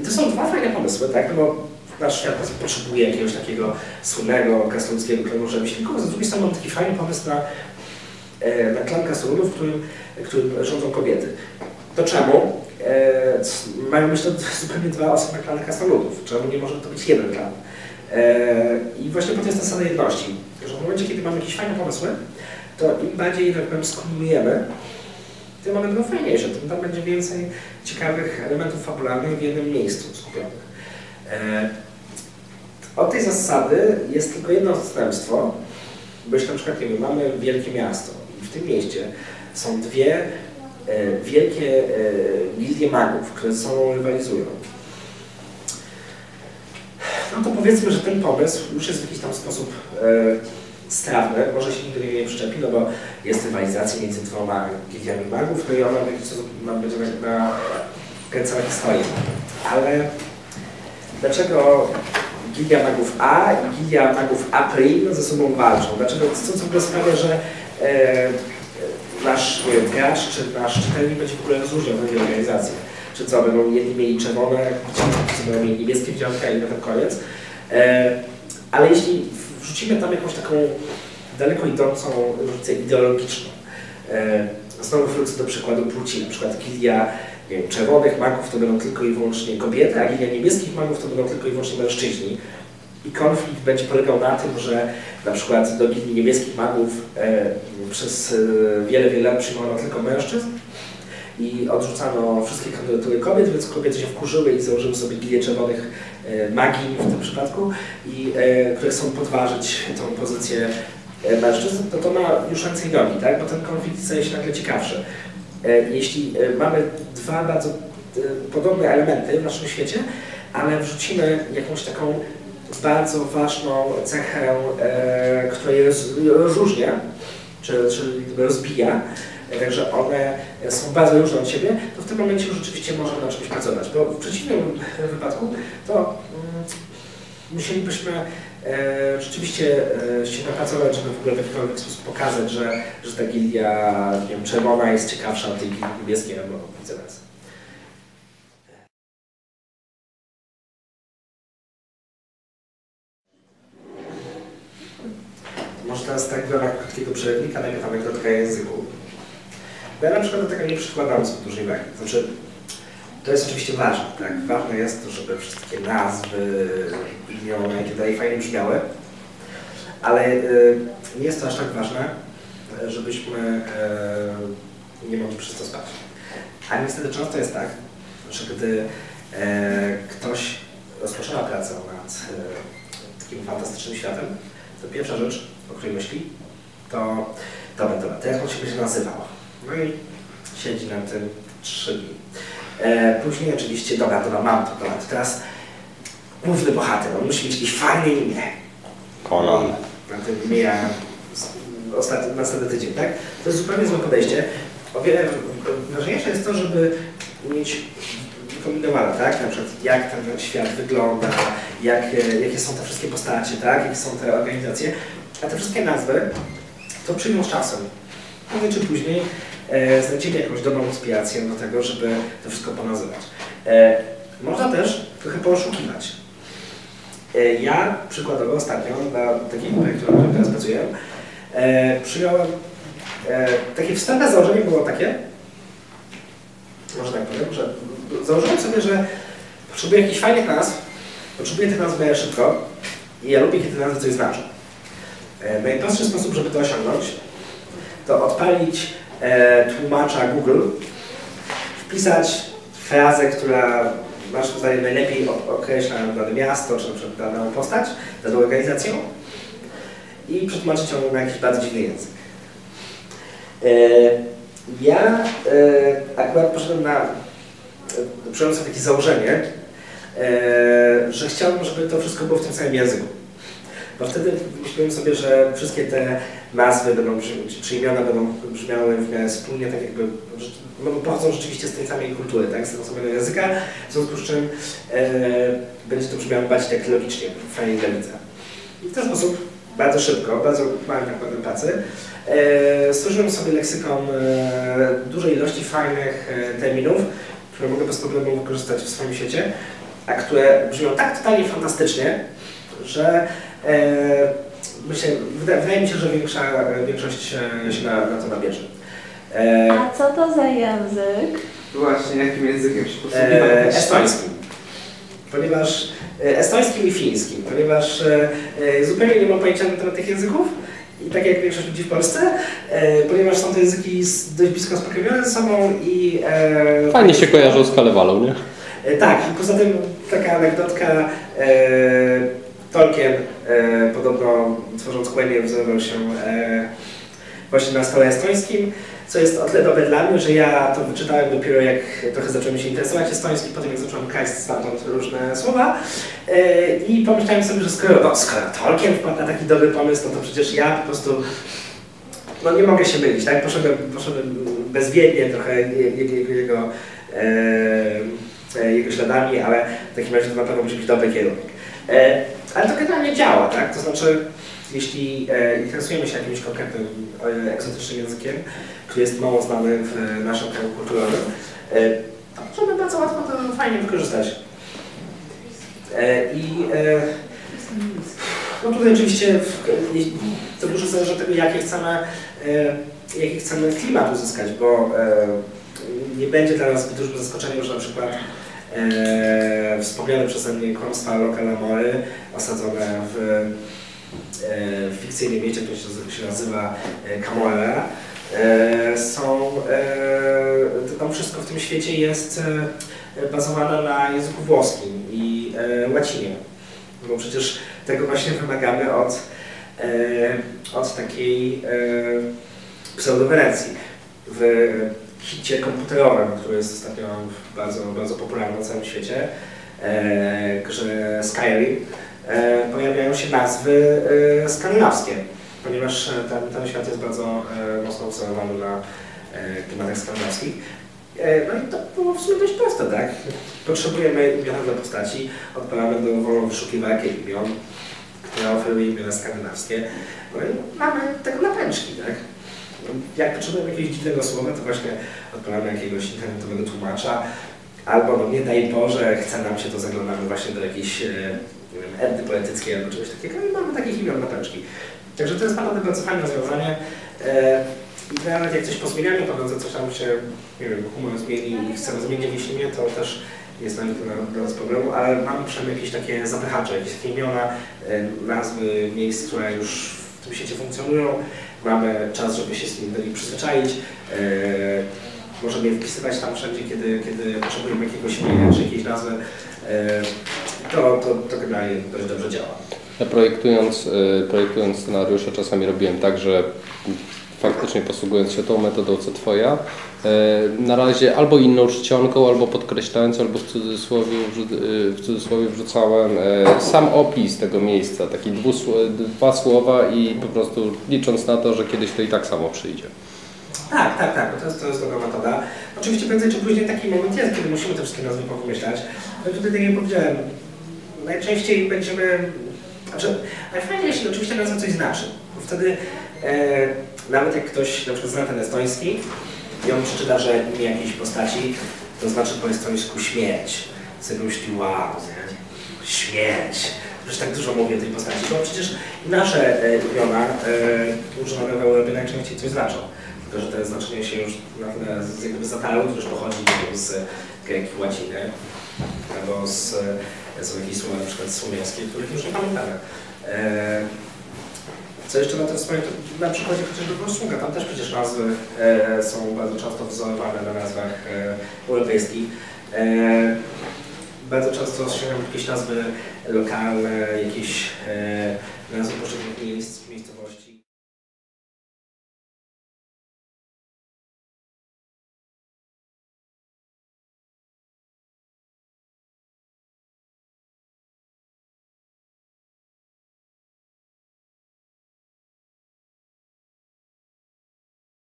I to są dwa fajne pomysły, tak? No bo nasz świat potrzebuje jakiegoś takiego słynnego krasnoludzkiego klanu rzemieślników, a z drugiej strony mam taki fajny pomysł na, e, na klan krasnoludów, którym, którym rządzą kobiety. To czemu? E, mają myślę zupełnie dwa osobne klany krasnoludów. Czemu nie może to być jeden klan? E, I właśnie po to jest zasada jedności, że w momencie, kiedy mamy jakieś fajne pomysły, to im bardziej, tak powiem, skumulujemy, tym one będą fajniejsze, tym tam będzie więcej ciekawych elementów fabularnych w jednym miejscu skupionych. E, od tej zasady jest tylko jedno odstępstwo, bo jeśli na przykład nie wiem, mamy wielkie miasto i w tym mieście są dwie e, wielkie e, gildie magów, które ze sobą rywalizują, no to powiedzmy, że ten pomysł już jest w jakiś tam sposób e, strawny, może się nigdy nie przyczepi, no bo jest rywalizacja między dwoma gildiami magów, no i ona sposób nam będzie nakręcała historię. Ale dlaczego Gildia Magów A i Gildia Magów A' ze sobą walczą? Dlaczego, co, co w ogóle sprawia, że e, nasz wiem, gracz czy nasz czytelnik będzie w ogóle rozróżniał te organizacje? Czy co, będą jedni mieli czerwone czy będą mieli niebieskie wdzianka i na ten koniec? E, ale jeśli wrzucimy tam jakąś taką daleko idącą różnicę ideologiczną, e, znowu wrócę do przykładu płci, na przykład Gildia nie wiem, czerwonych magów to będą tylko i wyłącznie kobiety, a gilia niebieskich magów to będą tylko i wyłącznie mężczyźni. I konflikt będzie polegał na tym, że na przykład do gilii niebieskich magów e, przez e, wiele, wiele lat przyjmowano tylko mężczyzn i odrzucano wszystkie kandydatury kobiet, więc kobiety się wkurzyły i założyły sobie gilię czerwonych e, magii w tym przypadku, i, e, które chcą podważyć tą pozycję e, mężczyzn, to to ma już ręce i nogi, tak? bo ten konflikt staje się nagle ciekawszy. Jeśli mamy dwa bardzo podobne elementy w naszym świecie, ale wrzucimy jakąś taką bardzo ważną cechę, która je rozróżnia, czy, czy rozbija, także one są bardzo różne od siebie, to w tym momencie już rzeczywiście możemy na czymś pracować, bo w przeciwnym wypadku to mm, musielibyśmy e, rzeczywiście e, się napracować, żeby w ogóle w jakikolwiek sposób pokazać, że, że ta gildia nie wiem, czerwona jest ciekawsza od tej gildii niebieskiej albo versa. Może teraz tak w ramach krótkiego przerywnika najpierw anegdotka języku. Bo ja na przykład do tego nie przykładam zbyt dużej wagi. Znaczy, to jest oczywiście ważne, tak? Ważne jest to, żeby wszystkie nazwy, imiona i tak dalej fajnie brzmiały, ale y, nie jest to aż tak ważne, żebyśmy y, nie mogli przez to spać. A niestety często jest tak, że gdy y, ktoś rozpoczyna pracę nad takim fantastycznym światem, to pierwsza rzecz, o której myśli, to dobra, dobra, to jak on się będzie nazywał? No i siedzi na tym trzy dni. E, później oczywiście, dobra, dobra, mam to, dobra, to teraz główny bohater, on musi mieć jakieś fajne imię. Conan. Na tym mija ostatni, następny tydzień, tak? To jest zupełnie złe podejście. O wiele ważniejsze jest to, żeby mieć wykombinowane, tak? Na przykład jak ten świat wygląda, jak, jakie są te wszystkie postacie, tak? Jakie są te organizacje. A te wszystkie nazwy to przyjmą z czasem. Później czy później znajdziecie jakąś dobrą inspirację do tego, żeby to wszystko ponazywać. E, można też trochę poszukiwać. E, ja przykładowo ostatnio takim projekcie, na którym teraz pracuję, e, przyjąłem e, takie wstępne założenie było takie, może tak powiem, że założyłem sobie, że potrzebuję jakichś fajnych nazw, potrzebuję tych nazw miarę szybko i ja lubię, kiedy te nazwy coś znaczą. E, najprostszy sposób, żeby to osiągnąć, to odpalić e, tłumacza Google, wpisać frazę, która naszym zdaniem najlepiej określa dane miasto, czy na przykład daną postać, daną organizację i przetłumaczyć ją na jakiś bardzo dziwny język. E, ja e, akurat poszedłem na, przyjąłem sobie takie założenie, że chciałbym, żeby to wszystko było w tym samym języku. Bo wtedy myślałem sobie, że wszystkie te nazwy będą, czy będą brzmiały w miarę spójnie, tak jakby, no pochodzą rzeczywiście z tej samej kultury, tak, z tego samego języka, w związku z czym e, będzie to brzmiało bardziej tak logicznie, fajnie dla widza. I w ten sposób, bardzo szybko, bardzo małym nakładem pracy, e, stworzyłem sobie leksykon e, dużej ilości fajnych e, terminów, które mogę bez problemu wykorzystać w swoim świecie a które brzmią tak totalnie fantastycznie, że myślę, wydaje, wydaje mi się, że większa, większość e, się na, na to nabierze. E, A co to za język? Właśnie, jakim językiem się e, posługiwać? estońskim. Ponieważ e, estońskim i fińskim, ponieważ e, e, zupełnie nie mam pojęcia na temat tych języków i tak jak większość ludzi w Polsce, e, ponieważ są to języki dość blisko spokrewnione ze sobą i e, Fajnie się kojarzą z Kalewalą, nie? E, Tak, i poza tym taka anegdotka, e, Tolkien e, podobno tworząc Quenya wzorował się e, właśnie na stole estońskim, co jest o tyle dobre dla mnie, że ja to wyczytałem dopiero jak trochę zacząłem się interesować estońskim, potem jak zacząłem kraść stamtąd różne słowa e, i pomyślałem sobie, że skoro, no, skoro Tolkien wpadł na taki dobry pomysł, no to przecież ja po prostu no nie mogę się mylić, tak? Poszedłem, poszedłem bezwiednie trochę je- je- jego, jego, e, e, jego śladami, ale w takim razie to na pewno musi być dobry kierunek. E, ale to generalnie działa, tak? To znaczy, jeśli e, interesujemy się jakimś konkretnym e, egzotycznym językiem, który jest mało znany w naszym kraju kulturowym, to możemy bardzo łatwo to fajnie wykorzystać. I no tutaj oczywiście to dużo zależy od tego, jakie chcemy, jaki chcemy klimat uzyskać, bo nie będzie dla nas zbyt dużym zaskoczeniem, że na przykład e, wspomniane przeze mnie kłamstwa Loka osadzone w, e, w fikcyjnym mieście, które się, nazywa e, Camorra, e, są, e, tam wszystko w tym świecie jest e, bazowane na języku włoskim i e, łacinie. Bo przecież tego właśnie wymagamy od, e, od takiej e, pseudowenecji. W hicie komputerowym, który jest ostatnio bardzo, bardzo popularny na całym świecie, e, grze Skyrim, e, pojawiają się nazwy e, skandynawskie, ponieważ ten, ten świat jest bardzo e, mocno obserwowany na e, klimatach skandynawskich. No i to było w sumie dość proste, tak? Potrzebujemy imiona dla postaci, odpalamy dowolną wyszukiwarkę imion, która oferuje imiona skandynawskie. No i mamy tego napęczki, tak? Jak potrzebujemy jakiegoś dziwnego słowa, to właśnie odpalamy jakiegoś internetowego tłumacza, albo no nie daj Boże, chce nam się to, zaglądamy właśnie do jakiejś, e, nie Eddy poetyckiej albo czegoś takiego i mamy takich imion napęczki. Także to jest naprawdę bardzo fajne rozwiązanie. E, I nawet jak coś pozmieniamy, po drodze coś tam się, nie wiem, humor zmieni i chcemy zmienić jakieś imię, to też nie jest to na- dla nas problemu, ale mamy przynajmniej jakieś takie zapychacze, jakieś takie imiona, e, nazwy miejsc, które już w tym świecie funkcjonują. Mamy czas, żeby się z nimi do nich przyzwyczaić. E, możemy je wpisywać tam wszędzie, kiedy, kiedy potrzebujemy jakiegoś imienia czy jakiejś nazwy. E, to, to, to generalnie dość dobrze działa. Ja projektując, y, projektując scenariusze czasami robiłem tak, że faktycznie posługując się tą metodą co Twoja, y, na razie albo inną czcionką, albo podkreślając, albo w cudzysłowie, y, w cudzysłowie wrzucałem y, sam opis tego miejsca, takie dwa słowa i po prostu licząc na to, że kiedyś to i tak samo przyjdzie. Tak, tak, tak, to jest, to jest dobra metoda. Oczywiście prędzej czy później taki moment jest, kiedy musimy te wszystkie nazwy powymyślać. Ale tutaj, tak jak powiedziałem, najczęściej będziemy... Znaczy, najfajniej, jeśli oczywiście nazwa coś znaczy. Wtedy e, nawet jak ktoś na przykład zna ten estoński i on przeczyta, że imię jakiejś postaci to znaczy po estońsku śmierć. Sobie myśli, wow, śmierć. Przecież tak dużo mówię o tej postaci, bo przecież nasze e, imiona e, używane w Europie najczęściej coś znaczą. Tylko, że te znaczenia się już na tyle z- jakby zatarły, to już pochodzi z greki, łaciny, albo z, są jakieś słowa na przykład słowiańskie, których już nie pamiętamy. E, co jeszcze na to wspomnieć, to na przykładzie chociażby Wolfswinga, tam też przecież nazwy e, są bardzo często wzorowane na nazwach e, europejskich. E, bardzo często sięgam jakieś nazwy lokalne, jakieś e, nazwy poszczególnych miejsc, miejscowości.